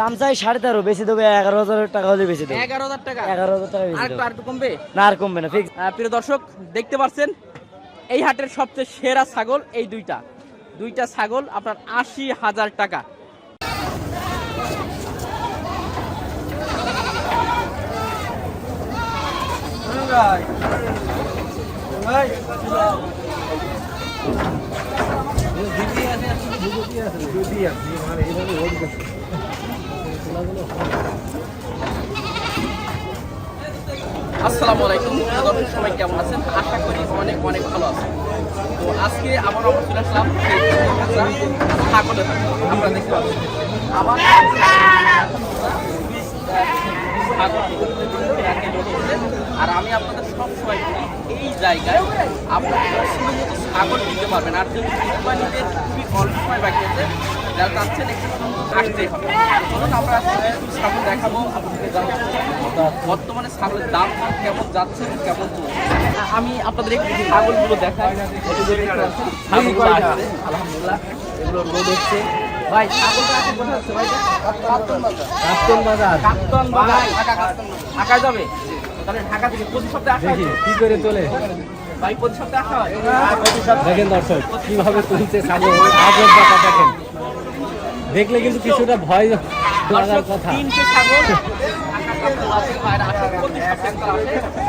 দাম চাই সাড়ে তেরো বেশি দেবো এগারো হাজার টাকা হলে বেশি দেবো। এগারো হাজার টাকা? এগারো হাজার টাকা বেশি আর একটু কমবে? না আর কমবে না ফিক্স প্রিয় দর্শক দেখতে পাচ্ছেন এই হাটের সবচেয়ে সেরা ছাগল এই দুইটা। দুইটা ছাগল আপনার আশি হাজার টাকা। আসসালামু আলাইকুম। দর্শক সবাই কেমন আছেন? আশা করি অনেক অনেক ভালো আছেন। তো আজকে আবার আমরা চলে আসলাম। আমরা দেখতে পাচ্ছি আবার। আর আমি আপনাদের সব সময় এই জায়গায় আপনারা মতো ছাগল নিতে পারবেন। আর যদি কুরবানিতে খুবই অল্প সময় বাকি আছে। যারা চাচ্ছেন একটু আসতেই হবে। চলুন আমরা দেখাবো আপনাদের জানাব বর্তমানে ছাগলের দাম কেমন যাচ্ছে কেমন চলছে? আমি আপনাদের একটু ছাগলগুলো দেখাই আলহামদুলিল্লাহ। এগুলো হচ্ছে। ভাই ছাগলটা আছে কোথায় আছে ভাই কাপ্তন বাজার। কাপ্তন বাজার? ঢাকা যাবে? তাহলে ঢাকা থেকে প্রতি সপ্তাহে আসা কি করে তোলে ভাই প্রতি সপ্তাহে আসা হয়? দেখেন দর্শক কীভাবে তুলছে ছাগল। আগের ব্যাপার দেখেন। দেখলে কিন্তু কিছুটা ভয় লাগার কথা।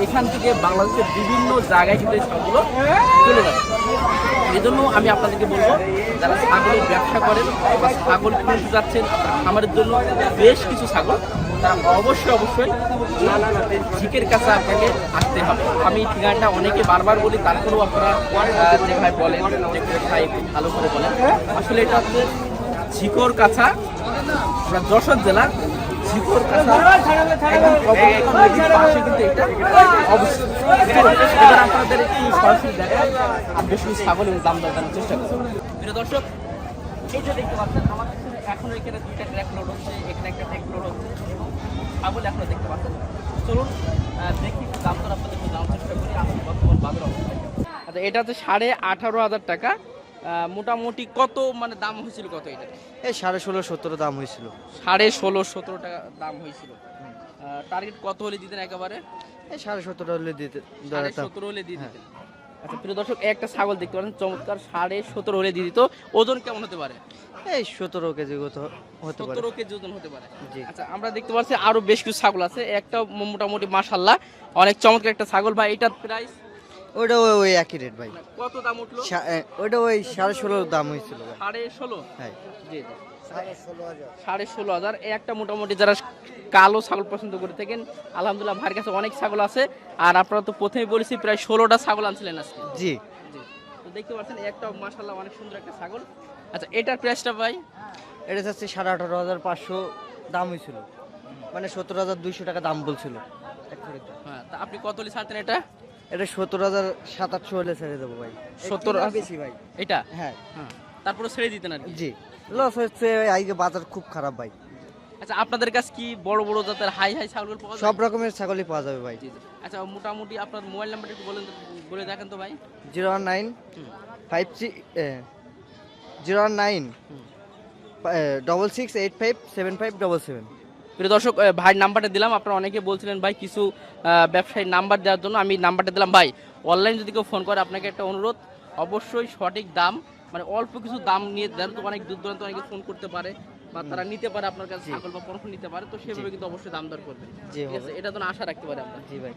এখান থেকে বাংলাদেশের বিভিন্ন জায়গায় কিন্তু এই ছাগলগুলো চলে যাবে এজন্য আমি আপনাদেরকে বলব যারা ছাগলের ব্যবসা করেন বা ছাগল কিনতে যাচ্ছেন আমাদের জন্য বেশ কিছু ছাগল তারা অবশ্যই অবশ্যই ঝিকের কাছে আপনাকে আসতে হবে। আমি ঠিকানাটা অনেকে বারবার বলি তারপরেও আপনারা আহ, যে ভাই বলেন যে ভাই ভালো করে বলেন। আসলে এটা হচ্ছে ঝিকর কাছা আমরা যশোর জেলার এটা এবার আপনাদের সরাসরি দাম চেষ্টা দর্শক দেখতে পাচ্ছেন, আমার এখানে হচ্ছে একটা হচ্ছে এবং ছাগল দেখতে পাচ্ছেন চলুন দাম বর্তমান আচ্ছা এটা সাড়ে আঠারো হাজার টাকা। মোটামুটি কত মানে দাম হয়েছিল কত এটা? এই সাড়ে ষোলো সতেরো দাম হয়েছিল। সাড়ে ষোলো সতেরো টাকা দাম হয়েছিল। টার্গেট কত হলে দিতেন একেবারে? এই সাড়ে সতেরো হলে দিতে সাড়ে সতেরো হলে দিয়ে দিতেন। আচ্ছা প্রিয় দর্শক একটা ছাগল দেখতে পারেন চমৎকার সাড়ে সতেরো হলে দিয়ে দিত। ওজন কেমন হতে পারে? এই সতেরো কেজি হতে পারে। সতেরো কেজি ওজন হতে পারে। জি। আচ্ছা আমরা দেখতে পাচ্ছি আরও বেশ কিছু ছাগল আছে। একটা মোটামুটি মাশাল্লাহ। অনেক চমৎকার একটা ছাগল। ভাই এটার প্রাইস ওইটা ওই একই রেট ভাই। কত দাম উঠল? ওইটা ওই সাড়ে ষোলো দাম হয়েছিল সাড়ে ষোলো? হ্যাঁ। জি সাড়ে ষোলো হাজার। এই একটা মোটামুটি যারা কালো ছাগল পছন্দ করে থাকেন আলহামদুলিল্লাহ ভাইয়ের কাছে অনেক ছাগল আছে। আর আপনারা তো প্রথমেই বলেছি প্রায় ষোলোটা ছাগল আনছিলেন আজকে। জি। জি। তো দেখতে পাচ্ছেন একটা মাশাল্লাহ অনেক সুন্দর একটা ছাগল। আচ্ছা এটার প্রাইসটা ভাই? এটা যাচ্ছে সাড়ে আঠারো হাজার পাঁচশো দাম হয়েছিল। মানে সত্তর হাজার দুইশো টাকা দাম বলছিল। হ্যাঁ তা আপনি কত ছাড়তেন এটা? এটা সত্তর হাজার সাত আটশো হলে ছেড়ে দেবো ভাই। 70 কিনা বেশি ভাই। এটা? হ্যাঁ। তারপরে ছেড়ে দিতেন আর জি। লস হচ্ছে আজকে বাজার খুব খারাপ ভাই। আচ্ছা আপনাদের কাছে কি বড় বড় জাতের হাই হাই ছাগল পাওয়া সব রকমের ছাগলই পাওয়া যাবে ভাই। আচ্ছা মোটামুটি আপনার মোবাইল নাম্বার একটু বলেন বলে দেখেন তো ভাই। Zero one nine. Five zero one nine double six eight five seven five double seven. প্রিয় দর্শক ভাইয়ের নাম্বারটা দিলাম। আপনারা অনেকে বলছিলেন ভাই কিছু আহ, ব্যবসায়ী নাম্বার দেওয়ার জন্য আমি নাম্বারটা দিলাম। ভাই অনলাইন যদি কেউ ফোন করে আপনাকে একটা অনুরোধ অবশ্যই সঠিক দাম মানে অল্প কিছু দাম নিয়ে দেন তো অনেক দূর দূরান্ত অনেকে ফোন করতে পারে বা তারা নিতে পারে আপনার কাছে ছাগল বা পণ্য নিতে পারে তো সেভাবে কিন্তু অবশ্যই দাম দর করবেন। জি ঠিক আছে? এটা তো আশা রাখতে পারে আমরা। জি ভাই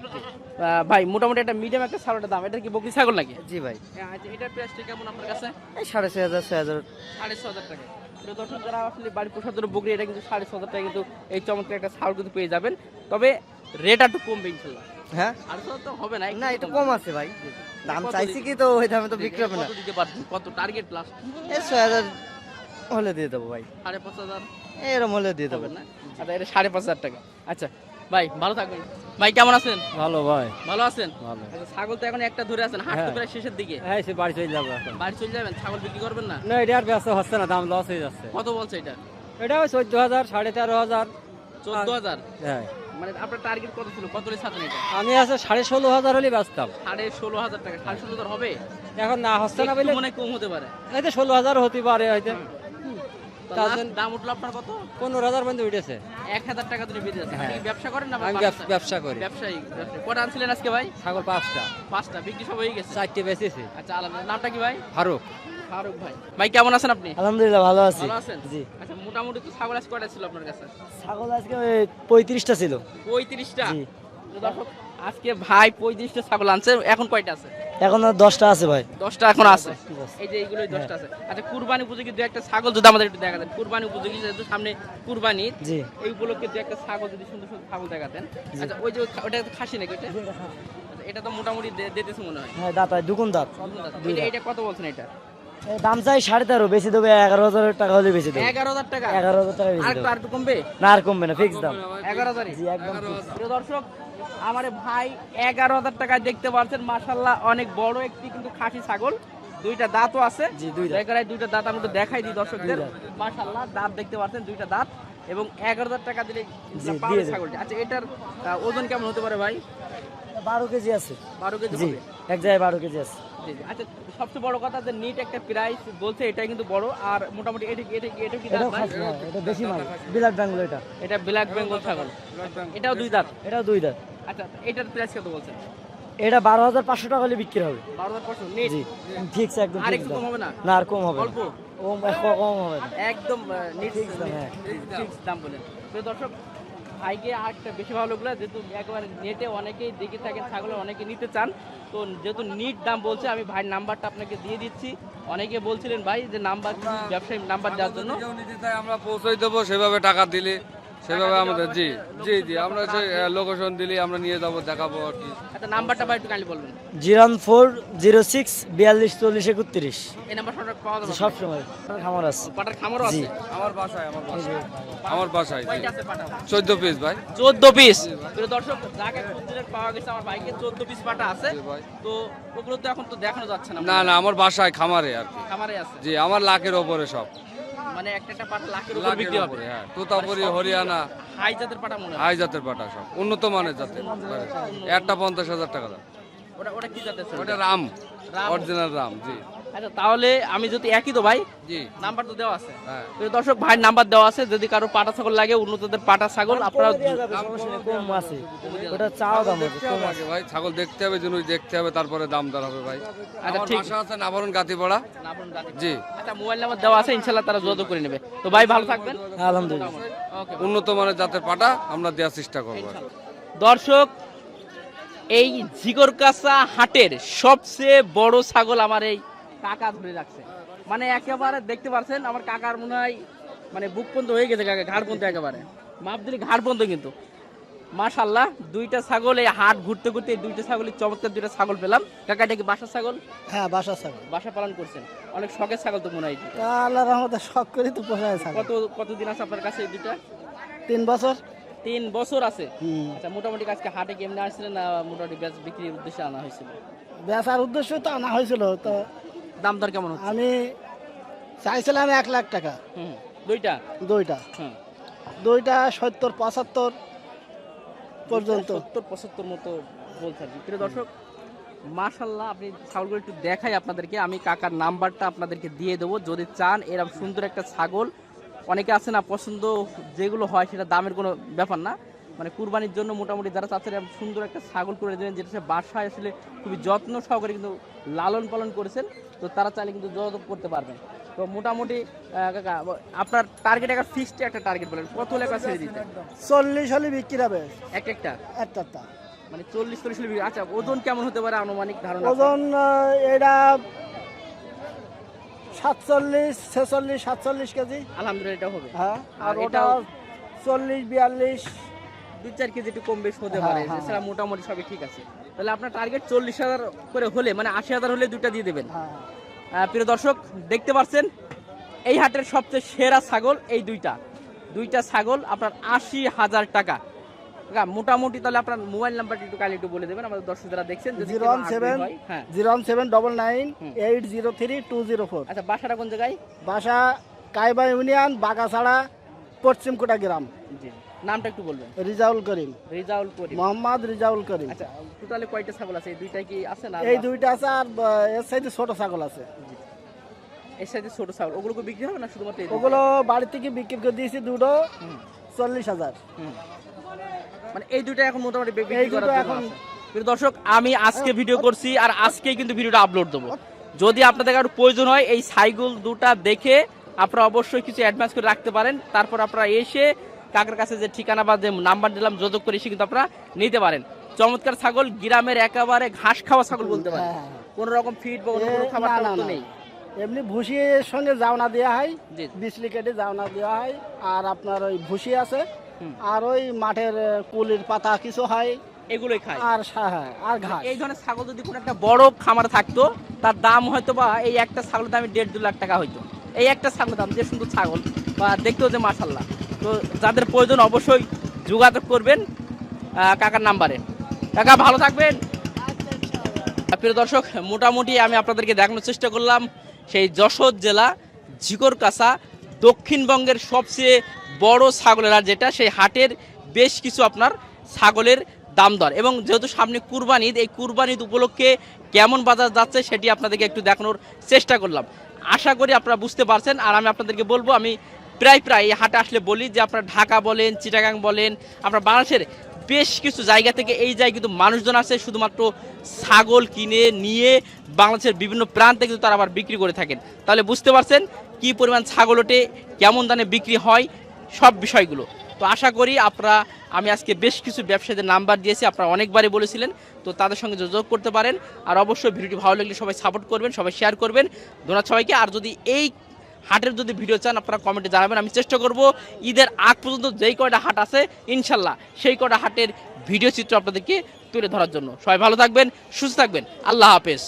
ভাই মোটামুটি একটা মিডিয়াম একটা ছাগলের দাম। এটা কি বকরি ছাগল নাকি? জি ভাই। আচ্ছা, এটার প্রাইসটা কেমন আপনার কাছে? সাড়ে ছয় হাজার ছয় হাজার। সাড়ে ছ হাজার টাকা। প্রিয় দর্শক যারা আসলে বাড়ি পোষার জন্য বকরি এটা কিন্তু সাড়ে ছ হাজার টাকা কিন্তু এই চমৎকার একটা ছাগল কিন্তু পেয়ে যাবেন। তবে রেট একটু কমবে ইনশাল্লাহ। হ্যাঁ? আর তো হবে না না একটু কম। আছে ভাই। দাম চাইছি কি তো ওই দামে তো বিক্রি হবে না। দিতে পারবেন কত টার্গেট প্লাস এই ছয় হাজার হলে দিয়ে দেবো ভাই। সাড়ে পাঁচ হাজার? এরম হলে দিয়ে দেবো না? আচ্ছা এটা সাড়ে পাঁচ হাজার টাকা। আচ্ছা ভাই ভালো থাকবেন ভাই কেমন আছেন? ভালো ভাই। ভালো আছেন? ভালো। আচ্ছা ছাগল তো এখন একটা ধরে আছেন হাট তো হ্যাঁ। প্রায় শেষের দিকে। হ্যাঁ সে বাড়ি চলে যাব এখন। বাড়ি চলে যাবেন? ছাগল বিক্রি করবেন না? না এটা আর ব্যস্ত হচ্ছে না দাম লস হয়ে যাচ্ছে। কত বলছে এটা? এটা ওই চোদ্দ হাজার সাড়ে তেরো হাজার চোদ্দ হাজার হ্যাঁ। মানে আপনার টার্গেট কত ছিল? কত এটা? আমি আছে সাড়ে ষোলো হাজার হলে ব্যস্তাম সাড়ে ষোলো হাজার টাকা। সাড়ে ষোলো হাজার হবে? এখন না হচ্ছে না বলে মনে কম হতে পারে। এই তো ষোলো হাজার হতে পারে হয়তো। দাম উঠল আপনার কত? পনেরো হাজার পর্যন্ত উঠেছে। এক হাজার টাকা ধরে বেঁধে যাচ্ছে ব্যবসা করেন না হ্যাঁ। আমি ব্যবসা- ব্যবসা করি। ব্যবসায়ী ব্যবসায়ী। কটা আনছিলেন আজকে ভাই? ছাগল পাঁচটা। পাঁচটা বিক্রি সব হয়ে গেছে? চারটে বেঁচেছি। আচ্ছা আলাদা। নামটা কি ভাই? ফারুক। ফারুক ভাই। ভাই কেমন আছেন আপনি? আলহামদুলিল্লাহ ভালো আছি। ভালো আছেন? জি। আচ্ছা মোটামুটি তো ছাগল আজ কয়টা ছিল আপনার কাছে? ছাগল আজকে পঁয়ত্রিশটা ছিল। পঁয়ত্রিশটা। দর্শক আজকে ভাই পঁয়ত্রিশটা ছাগল আনছে এখন কয়টা আছে? এখন দশটা আছে ভাই। দশটা এখন আছে? এই যে এইগুলোই দশটা আছে। আচ্ছা কুরবানি উপযোগী দু একটা ছাগল যদি আমাদের একটু দেখা দেন। কুরবানি উপযোগী যেহেতু সামনে কুরবানি জি। এই উপলক্ষে দু একটা ছাগল যদি সুন্দর সুন্দর ছাগল দেখাতেন। আচ্ছা ওই যে ওটা খাসি নাকি ওটা? আচ্ছা, এটা তো মোটামুটি দিতেছে মনে হয়। হ্যাঁ দাঁত হয় দুগুণ দাঁত। এটা। কত বলছেন এটা? দাম চাই সাড়ে তেরো বেশি দেবে এগারো হাজার টাকা হলে বেশি দেবে। এগারো হাজার টাকা? এগারো হাজার টাকা বেশি আর দেবে। আর কমবে? না আর কমবে না ফিক্স দাম। এগারো জি একদম দর্শক আমার ভাই এগারো হাজার টাকায় দেখতে পাচ্ছেন মাসাল্লাহ অনেক বড় একটি কিন্তু খাসি ছাগল। দুইটা দাঁতও আছে। দুইটা দাঁত আমি তো দেখাই দিই দর্শকদের। মাসাল্লাহ দাঁত। দেখতে পাচ্ছেন দুইটা দাঁত এবং এগারো হাজার টাকা দিলে। ছাগলটা। আচ্ছা এটার ওজন কেমন হতে পারে ভাই? বারো কেজি আছে। বারো কেজি এক জায়গায় বারো কেজি আছে। জি। আচ্ছা সবচেয়ে বড় কথা যে নিট একটা প্রাইস বলছে এটা কিন্তু বড়। আর মোটামুটি এটা এটা এটা কি দাঁত না, এটা বেশি মাল বিলাট বেঙ্গল এটা। এটা ব্ল্যাক বেঙ্গল ছাগল। এটাও দুই দাঁত? এটাও দুই দাঁত। আচ্ছা এটার প্রাইস কত বলছেন? এটা বারো হাজার পাঁচশো টাকা হলে বিক্রি হবে। বারো হাজার পাঁচশো? একদম। কম হবে না? না আর কম হবে অল্প? কম হবে না। একদম দাম, হ্যাঁ। ফিক্স দাম বলেন। দর্শক ভাইকে আর্টটা বেশি ভালো লাগল যেহেতু একবারে নেটে অনেকেই দেখে থাকেন ছাগল অনেকে নিতে চান। তো যেহেতু নিট দাম বলছে আমি ভাইয়ের নাম্বারটা আপনাকে দিয়ে দিচ্ছি। অনেকে বলছিলেন ভাই যে নাম্বার ব্যবসায়ী নাম্বার দেওয়ার জন্য। আমরা পৌঁছাই দেবো সেভাবে টাকা দিলে। সেভাবে আমাদের জি জি জি আমরা সেই লোকেশন দিলে আমরা নিয়ে যাব দেখাবো আর কি। আচ্ছা নাম্বারটা ভাই একটু বলবেন। জিরো ফোর জিরো সিক্স বিয়াল্লিশ চল্লিশ একত্রিশ। এই নাম্বারটা পাওয়া যাবে সব সময় খামার আছে। পাটার খামারও আছে? আমার বাসায় আমার বাসায়। আমার বাসায় জি। কয়টা আছে পাটা চোদ্দ পিস ভাই। চোদ্দ পিস? দর্শক জায়গায় খুঁজছিলেন পাওয়া গেছে আমার বাইকে চোদ্দ পিস পাটা আছে। তো ওগুলো তো এখন তো দেখানো যাচ্ছে না। না না আমার বাসায় খামারে আর কি। খামারে আছে। জি আমার লাখের ওপরে সব। মানে একটা একটা পাটা লাখের উপর বিক্রি হবে। হ্যাঁ। তোতাপুরি হরিয়ানা। হাই জাতের পাটা মনে হাই জাতের পাটা সব। উন্নত মানের জাতের। একটা পঞ্চাশ হাজার টাকা দাম। ওটা ওটা কি জাতের? ওটা রাম। অরিজিনাল রাম জি। আচ্ছা তাহলে আমি যদি একই তো ভাই? জি। নাম্বার তো দেওয়া আছে। হ্যাঁ। তো দর্শক ভাইয়ের নাম্বার দেওয়া আছে। যদি কারও পাটা ছাগল লাগে উন্নতদের পাটা ছাগল আপনারা কমে আছে। ওটা চাও দাম আছে। ভাই ছাগল দেখতে হবে জিনিস দেখতে হবে তারপরে দাম দর হবে ভাই। আচ্ছা, ঠিক। বাসা আছে নাবরণ গাতিপাড়া। জি। আচ্ছা মোবাইল নাম্বার দেওয়া আছে ইনশাল্লাহ তারা যোগাযোগ করে নেবে। তো ভাই ভালো থাকবেন। আলহামদুলিল্লাহ। উন্নত মানের জাতের পাটা আমরা দেওয়ার চেষ্টা করব। দর্শক এই ঝিগরকাছা হাটের সবচেয়ে বড় ছাগল আমার এই কাকা ধরে রাখছে। মানে একেবারে দেখতে পাচ্ছেন আমার কাকার মনে হয় মানে বুক পর্যন্ত হয়ে গেছে কাকা ঘাড় পর্যন্ত একেবারে। মাপ দিলে ঘাড় পর্যন্ত কিন্তু। মাশাল্লাহ দুইটা ছাগল এই হাট ঘুরতে ঘুরতে দুইটা ছাগলের চমৎকার দুইটা ছাগল পেলাম। কাকা এটা কি বাসার ছাগল? হ্যাঁ বাসা ছাগল। বাসা পালন করছেন। অনেক শখের ছাগল তো মনে হয় আল্লাহ রহমতে শখ করে তো পোষায় ছাগল। কত কতদিন আছে আপনার কাছে এই দুইটা? তিন বছর। তিন বছর আছে? আচ্ছা মোটামুটি আজকে হাটে কেমনে আসছিলেন না মোটামুটি বিক্রির উদ্দেশ্যে আনা হয়েছিল? বেচার উদ্দেশ্য তো আনা হয়েছিল তো দাম দর কেমন হচ্ছে? আমি চাইছিলাম এক লাখ টাকা। হুম দুইটা? দুইটা। হুম। দুইটা সত্তর পঁচাত্তর পর্যন্ত। সত্তর পঁচাত্তর মতো বলছে আর কি। প্রিয় দর্শক মাশাল্লাহ আপনি ছাগলগুলো একটু দেখাই আপনাদেরকে। আমি কাকার নাম্বারটা আপনাদেরকে দিয়ে দেবো। যদি চান এরকম সুন্দর একটা ছাগল অনেকে আছে না পছন্দ যেগুলো হয় সেটা দামের কোনো ব্যাপার না। মানে কুরবানির জন্য মোটামুটি যারা চাচ্ছেন সুন্দর একটা ছাগল করে দেবেন যেটা সে বাসায় আসলে খুবই যত্ন সহকারে কিন্তু লালন পালন করেছেন তো তারা চাইলে কিন্তু যোগাযোগ করতে পারবেন। তো মোটামুটি কাকা আপনার টার্গেট একটা ফিক্সড একটা টার্গেট বলেন কত লেখা ছেড়ে দিতে? চল্লিশ হলে বিক্রি হবে। এক একটা? একটা একটা। মানে চল্লিশ চল্লিশ হলে আচ্ছা ওজন কেমন হতে পারে আনুমানিক ধারণা ওজন এটা সাতচল্লিশ ছেচল্লিশ সাতচল্লিশ কেজি। আলহামদুলিল্লাহ এটা হবে। হ্যাঁ আর আর ওটা চল্লিশ বিয়াল্লিশ দুই চার কেজি একটু কম বেশ হতে হ্যাঁ, পারে হ্যাঁ। এছাড়া মোটামুটি সবই ঠিক আছে। তাহলে আপনার টার্গেট চল্লিশ হাজার করে হলে মানে আশি হাজার হলে দুইটা দিয়ে দেবেন। হ্যাঁ। প্রিয় দর্শক দেখতে পাচ্ছেন এই হাটের সবচেয়ে সেরা ছাগল এই দুইটা। দুইটা ছাগল আপনার আশি হাজার টাকা। মোটামুটি তাহলে আপনার মোবাইল নাম্বারটা একটু কালি একটু বলে দেবেন আমাদের দর্শক যারা দেখছেন zero one seven zero one seven double nine eight zero three two zero four. আচ্ছা বাসাটা কোন জায়গায়? বাসা কাইবা ইউনিয়ন বাগাছাড়া পশ্চিমকোটা গ্রাম। জি। নামটা একটু বলবেন। রিজাউল করিম। রিজাউল করিম। মোহাম্মদ রিজাউল করিম। আচ্ছা টোটালে কয়টা ছাগল আছে? এই দুইটাই কি আছে না এই দুইটা আছে আর এর সাইডে ছোট ছাগল আছে। এর ছোট ছাগল। ওগুলোকে বিক্রি হবে না শুধুমাত্র ওগুলো বাড়ি থেকে বিক্রি করে দিয়েছি দুটো চল্লিশ হাজার। মানে এই দুটো এখন মোটামুটি বিক্রি জন্য এখন- দর্শক আমি আজকে ভিডিও করছি আর আজকেই কিন্তু ভিডিওটা আপলোড দেবো। যদি আপনাদের কারও প্রয়োজন হয় এই সাইকেল দুটা দেখে আপনারা অবশ্যই কিছু অ্যাডভান্স করে রাখতে পারেন। তারপর আপনারা এসে কাকার কাছে যে ঠিকানা বা যে নাম্বার দিলাম যোগাযোগ করে এসে কিন্তু আপনারা নিতে পারেন। চমৎকার ছাগল গ্রামের একেবারে ঘাস খাওয়া ছাগল বলতে পারেন। হ্যাঁ, হ্যাঁ। কোন রকম ফিট বা অন্য কোনো খাবার তো নেই। এমনি ভুসির সঙ্গে জাওনা দেওয়া হয় জি। বিজলি কেটে জাওনা দেওয়া হয় আর আপনার ওই ভুসি আছে আর ওই মাঠের কুলির পাতা কিছু হয়। এগুলোই খায় আর হ্যাঁ, আর ঘাস। এই ধরনের ছাগল যদি কোনো একটা বড় খামার থাকতো তার দাম হয়তো বা এই একটা ছাগলের দামে দেড় দু লাখ টাকা হইতো। এই একটা ছাগলের দাম যে সুন্দর ছাগল বা দেখতেও যে মাসাল্লাহ তো যাদের প্রয়োজন অবশ্যই যোগাযোগ করবেন কাকার নাম্বারে। কাকা, ভালো থাকবেন? প্রিয় দর্শক, মোটামুটি আমি আপনাদেরকে দেখানোর চেষ্টা করলাম, সেই যশোর জেলা ঝিকরকাছা দক্ষিণবঙ্গের সবচেয়ে বড় ছাগলের হাট যেটা, সেই হাটের বেশ কিছু আপনার ছাগলের দাম দর। এবং যেহেতু সামনে কুরবানি ঈদ, এই কুরবানি ঈদ উপলক্ষে কেমন বাজার যাচ্ছে সেটি আপনাদেরকে একটু দেখানোর চেষ্টা করলাম। আশা করি আপনারা বুঝতে পারছেন, আর আমি আপনাদেরকে বলব, আমি প্রায় প্রায় হাটে আসলে বলি যে আপনারা ঢাকা বলেন, চিটাগাং বলেন, আপনার বাংলাদেশের বেশ কিছু জায়গা থেকে এই জায়গায় কিন্তু মানুষজন আছে, শুধুমাত্র ছাগল কিনে, নিয়ে বাংলাদেশের বিভিন্ন প্রান্তে কিন্তু তারা আবার বিক্রি করে থাকেন। তাহলে বুঝতে পারছেন কি পরিমাণ ছাগল ওঠে, কেমন দামে বিক্রি হয়, সব বিষয়গুলো। তো আশা করি আপনারা, আমি আজকে বেশ কিছু ব্যবসায়ীদের নাম্বার দিয়েছি, আপনারা অনেকবারই বলেছিলেন, তো তাদের সঙ্গে যোগাযোগ করতে পারেন। আর অবশ্যই ভিডিওটি ভালো লাগলে সবাই সাপোর্ট করবেন, সবাই শেয়ার করবেন। ধন্যবাদ সবাইকে। আর যদি এই হাটের যদি ভিডিও চান, আপনারা কমেন্টে জানাবেন। আমি চেষ্টা করব ঈদের আগ পর্যন্ত যেই কয়টা হাট আছে, ইনশাল্লাহ সেই কয়টা হাটের ভিডিও চিত্র আপনাদেরকে তুলে ধরার জন্য। সবাই ভালো থাকবেন, সুস্থ থাকবেন। আল্লাহ হাফেজ।